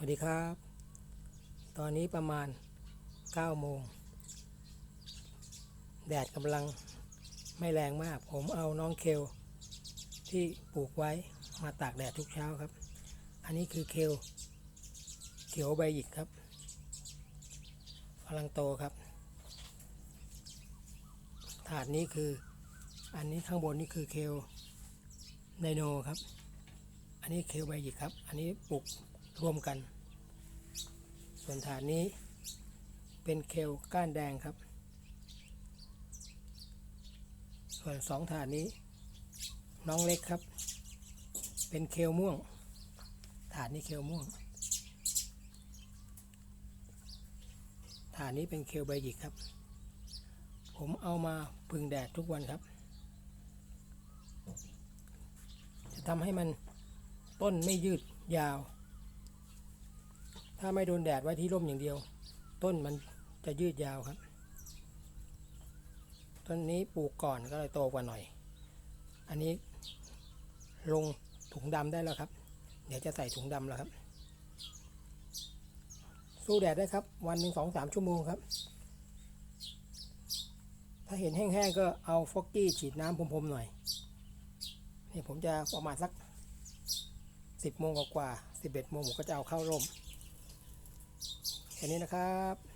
วัสดีครับ ตอนนี้ประมาณ9โมง แดดกำลังไม่แรงมาก ผมเอาน้องเคลที่ปลูกไว้มาตากแดดทุกเช้าครับ อันนี้คือเคลเขียวใบหยิกครับกำลังโตครับ ถาดนี้คือ อันนี้ข้างบนนี่คือเคลไดโนครับ อันนี้เคลใบหยิกครับ อันนี้ปลูก รวมกัน ส่วนถาดนี้เป็นเคลก้านแดงครับ ส่วนสองถาดนี้ น้องเล็กครับ เป็นเคลม่วงถาดนี้เคลม่วงถาดนี้เป็นเคลใบหยิกครับ ผมเอามาพึ่งแดดทุกวันครับ จะทำให้มันต้นไม่ยืดยาว ถ้าไม่โดนแดดไว้ที่ร่มอย่างเดียว ต้นมันจะยืดยาวครับ ต้นนี้ปลูกก่อนก็เลยโตกว่าหน่อย อันนี้ลงถุงดำได้แล้วครับ เดี๋ยวจะใส่ถุงดำแล้วครับ สู้แดดได้ครับ วันหนึ่งสองสามชั่วโมงครับ ถ้าเห็นแห้งๆก็เอาฟอกกี้ฉีดน้ำพรมๆหน่อย นี่ผมจะประมาณสักสิบโมงกว่าสิบเอ็ดโมงผมก็จะเอาเข้าร่ม แค่นี้นะครับ